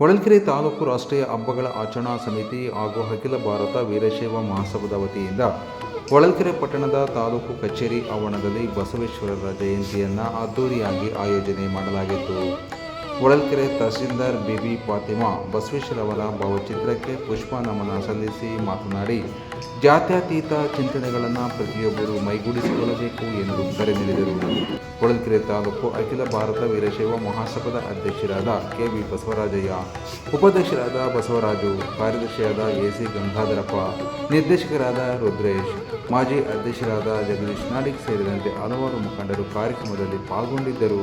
ಹೊಳಲ್ಕೆರೆ ತಾಲೂಕು ರಾಷ್ಟ್ರೀಯ ಹಬ್ಬಗಳ ಆಚರಣಾ ಸಮಿತಿ ಹಾಗೂ ಅಖಿಲ ಭಾರತ ವೀರಶೈವ ಮಹಾಸಭದ ವತಿಯಿಂದ ಹೊಳಲ್ಕೆರೆ ಪಟ್ಟಣದ ತಾಲೂಕು ಕಚೇರಿ ಆವರಣದಲ್ಲಿ ಬಸವೇಶ್ವರರ ಜಯಂತಿಯನ್ನು ಅದ್ದೂರಿಯಾಗಿ ಆಯೋಜನೆ ಮಾಡಲಾಗಿತ್ತು. ಹೊಳಲ್ಕೆರೆ ತಹಸೀಲ್ದಾರ್ ಬಿಬಿ ಫಾತಿಮಾ ಬಸವೇಶ್ವರವರ ಭಾವಚಿತ್ರಕ್ಕೆ ಪುಷ್ಪ ನಮನ ಸಲ್ಲಿಸಿ ಮಾತನಾಡಿ, ಜಾತ್ಯತೀತ ಚಿಂತನೆಗಳನ್ನು ಪ್ರತಿಯೊಬ್ಬರು ಮೈಗೂಡಿಸಿಕೊಳ್ಳಬೇಕು ಎಂದು ಕರೆ ನೀಡಿದರು. ಹೊಳಲ್ಕೆರೆ ತಾಲೂಕು ಅಖಿಲ ಭಾರತ ವೀರಶೈವ ಮಹಾಸಭಾದ ಅಧ್ಯಕ್ಷರಾದ ಕೆ ವಿ ಬಸವರಾಜಯ್ಯ, ಉಪಾಧ್ಯಕ್ಷರಾದ ಬಸವರಾಜು, ಕಾರ್ಯದರ್ಶಿಯಾದ ಎ ಸಿ ಗಂಗಾಧರಪ್ಪ, ನಿರ್ದೇಶಕರಾದ ರುದ್ರೇಶ್, ಮಾಜಿ ಅಧ್ಯಕ್ಷರಾದ ಜಗದೀಶ್ ನಾಡಿಗ್ ಸೇರಿದಂತೆ ಹಲವಾರು ಮುಖಂಡರು ಕಾರ್ಯಕ್ರಮದಲ್ಲಿ ಪಾಲ್ಗೊಂಡಿದ್ದರು.